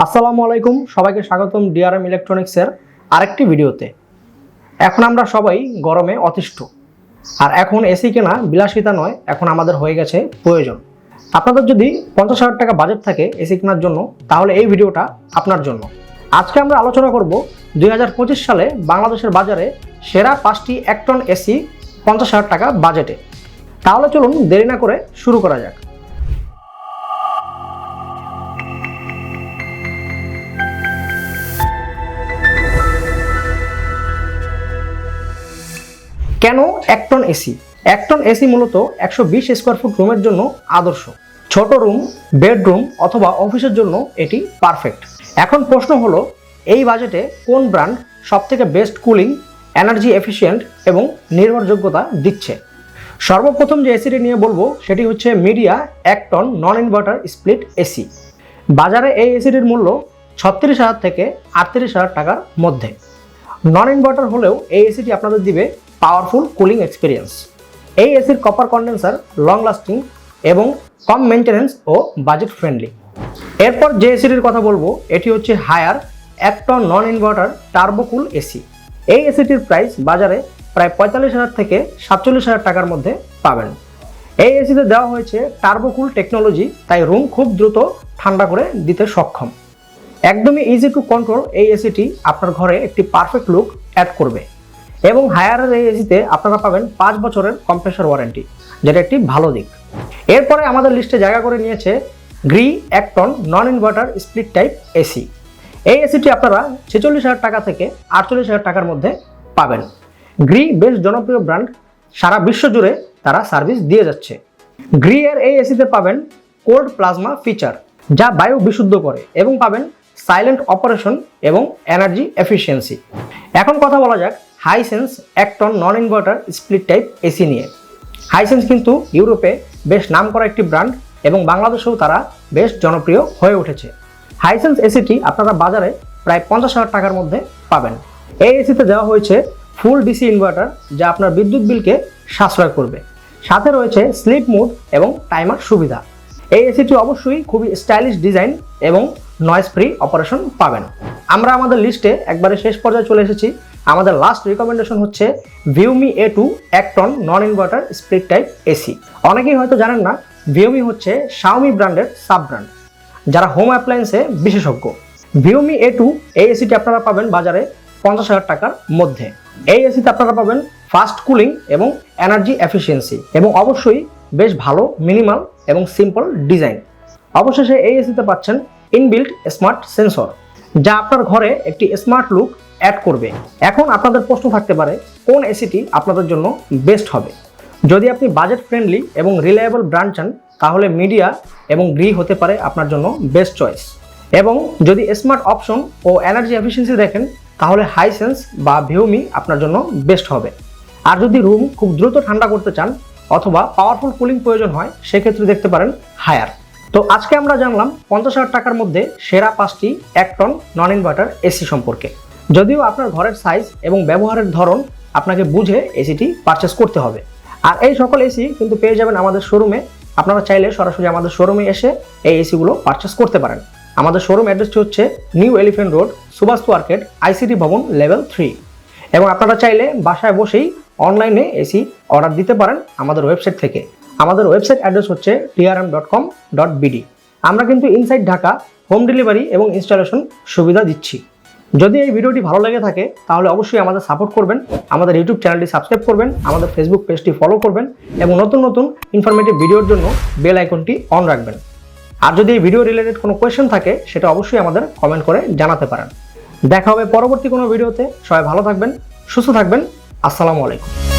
আসসালামু আলাইকুম, সবাইকে স্বাগতম ডিআরএম ইলেকট্রনিক্সের আরেকটি ভিডিওতে। এখন আমরা সবাই গরমে অতিষ্ঠ। আর এখন এসি কেনা বিলাসিতা নয়, এখন আমাদের হয়ে গেছে প্রয়োজন। আপনাদের যদি পঞ্চাশ হাজার টাকা বাজেট থাকে এসি কেনার জন্য, তাহলে এই ভিডিওটা আপনার জন্য। আজকে আমরা আলোচনা করব দুই হাজার পঁচিশ সালে বাংলাদেশের বাজারে সেরা পাঁচটি এক টন এসি পঞ্চাশ হাজার টাকা বাজেটে তাহলে চলুন দেরি না করে শুরু করা যাক। কেন এক টন এসি? এক টন এসি মূলত একশো বিশ স্কোয়ার ফুট রুমের জন্য আদর্শ। ছোট রুম বেডরুম অথবা অফিসের জন্য এটি পারফেক্ট এখন প্রশ্ন হলো, এই বাজেটে কোন ব্র্যান্ড সবথেকে বেস্ট কুলিং এনার্জি এফিসিয়েন্ট এবং নির্ভরযোগ্যতা দিচ্ছে? সর্বপ্রথম যে এসিটি নিয়ে বলব, সেটি হচ্ছে মিডিয়া এক ton non inverter split AC বাজারে এই এসিটির মূল্য ছত্রিশ হাজার থেকে আটত্রিশ হাজার টাকার মধ্যে। নন ইনভার্টার হলেও এই এসিটি আপনাদের দিবে পাওয়ারফুল কুলিং এক্সপিরিয়েন্স এই এসির কপার কন্ডেন্সার লং লাস্টিং এবং কম মেনটেন্যান্স ও বাজেট ফ্রেন্ডলি এরপর যে এসিটির কথা বলব, এটি হচ্ছে হায়ার এক ton non inverter turbocool AC এই এসিটির প্রাইস বাজারে প্রায় পঁয়তাল্লিশ হাজার থেকে সাতচল্লিশ হাজার টাকার মধ্যে পাবেন। এই এসিতে দেওয়া হয়েছে টার্বোকুল টেকনোলজি তাই রুম খুব দ্রুত ঠান্ডা করে দিতে সক্ষম। একদমই ইজি টু কন্ট্রোল এই এসিটি আপনার ঘরে একটি পারফেক্ট লুক অ্যাড করবে। এবং হায়ারের এই এসিতে আপনারা পাবেন পাঁচ বছরের কম্প্রেসর ওয়ারেন্টি যেটা একটি ভালো দিক। এরপরে আমাদের লিস্টে জায়গা করে নিয়েছে গ্রি এক ton non inverter split type AC এই এসিটি আপনারা ছেচল্লিশ হাজার টাকা থেকে আটচল্লিশ হাজার টাকার মধ্যে পাবেন। গ্রি বেশ জনপ্রিয় ব্র্যান্ড সারা বিশ্ব জুড়ে তারা সার্ভিস দিয়ে যাচ্ছে। গ্রি এর এই এসিতে পাবেন কোল্ড প্লাজমা ফিচার যা বায়ু বিশুদ্ধ করে এবং পাবেন সাইলেন্ট অপারেশন এবং এনার্জি এফিসিয়েন্সি এখন কথা বলা যাক হাইসেন্স এক ton non inverter split type AC নিয়ে। হাইসেন্স কিন্তু ইউরোপে বেশ নাম করা একটি ব্র্যান্ড এবং বাংলাদেশেও তারা বেশ জনপ্রিয় হয়ে উঠেছে। হাইসেন্স এসিটি আপনারা বাজারে প্রায় পঞ্চাশ হাজার টাকার মধ্যে পাবেন। এই এসিতে দেওয়া হয়েছে ফুল ডিসি ইনভার্টার যা আপনার বিদ্যুৎ বিলকে সাশ্রয় করবে। সাথে রয়েছে স্লিপ মুড এবং টাইমার সুবিধা। এই এসিটি অবশ্যই খুবই স্টাইলিশ ডিজাইন এবং নয়েজ ফ্রি অপারেশন পাবেন। আমরা আমাদের লিস্টে একবারে শেষ পর্যায়ে চলে এসেছি। আমাদের লাস্ট রিকমেন্ডেশন হচ্ছে ভিউমি এ টু এক ton non inverter split type AC অনেকেই হয়তো জানেন না ভিউমি হচ্ছে শাওমি ব্র্যান্ডের সাব ব্র্যান্ড যারা হোম অ্যাপ্লায়েন্সে বিশেষজ্ঞ। ভিউমি এ টু এই এসিটি আপনারা পাবেন বাজারে পঞ্চাশ হাজার টাকার মধ্যে। এই এসিতে আপনারা পাবেন ফাস্ট কুলিং এবং এনার্জি এফিসিয়েন্সি এবং অবশ্যই বেশ ভালো মিনিমাল এবং সিম্পল ডিজাইন অবশেষে এই এসিতে পাচ্ছেন ইনবিল্ট স্মার্ট সেন্সর যা আপনার ঘরে একটি স্মার্ট লুক অ্যাড করবে। এখন আপনাদের প্রশ্ন থাকতে পারে, কোন এসিটি আপনাদের জন্য বেস্ট হবে? যদি আপনি বাজেট ফ্রেন্ডলি এবং রিলায়েবল ব্র্যান্ড চান, তাহলে মিডিয়া এবং গ্রি হতে পারে আপনার জন্য বেস্ট চয়েস এবং যদি স্মার্ট অপশন ও এনার্জি এফিসিয়েন্সি দেখেন, তাহলে হাইসেন্স বা ভিউমি আপনার জন্য বেস্ট হবে। আর যদি রুম খুব দ্রুত ঠান্ডা করতে চান অথবা পাওয়ারফুল কুলিং প্রয়োজন হয়, সেক্ষেত্রে দেখতে পারেন হায়ার তো আজকে আমরা জানলাম পঞ্চাশ হাজার টাকার মধ্যে সেরা পাঁচটি এক টন নন ইনভার্টার এসি সম্পর্কে। যদিও আপনার ঘরের সাইজ এবং ব্যবহারের ধরন আপনাকে বুঝে এসিটি পারচেস করতে হবে। আর এই সকল এসি কিন্তু পেয়ে যাবেন আমাদের শোরুমে আপনারা চাইলে সরাসরি আমাদের শোরুমে এসে এই এসিগুলো পারচেস করতে পারেন। আমাদের শোরুম অ্যাড্রেসটি হচ্ছে new elephant road Subhash market ICT Bhaban level three এবং আপনারা চাইলে বাসায় বসেই অনলাইনে এসি অর্ডার দিতে পারেন আমাদের ওয়েবসাইট থেকে। আমাদের ওয়েবসাইট অ্যাড্রেস হচ্ছে TRM dot com dot BD আমরা কিন্তু ইনসাইড ঢাকা হোম ডেলিভারি এবং ইনস্টলেশন সুবিধা দিচ্ছি। যদি এই ভিডিওটি ভালো লেগে থাকে, তাহলে অবশ্যই আমাদের সাপোর্ট করবেন, আমাদের ইউটিউব চ্যানেলটি সাবস্ক্রাইব করবেন, আমাদের ফেসবুক পেজটি ফলো করবেন এবং নতুন নতুন ইনফরমেটিভ ভিডিওর জন্য বেল আইকনটি অন রাখবেন। আর যদি এই ভিডিও রিলেটেড কোনো কোয়েশ্চেন থাকে, সেটা অবশ্যই আমাদের কমেন্ট করে জানাতে পারেন। দেখা হবে পরবর্তী কোনো ভিডিওতে সবাই ভালো থাকবেন, সুস্থ থাকবেন। আসসালামু আলাইকুম।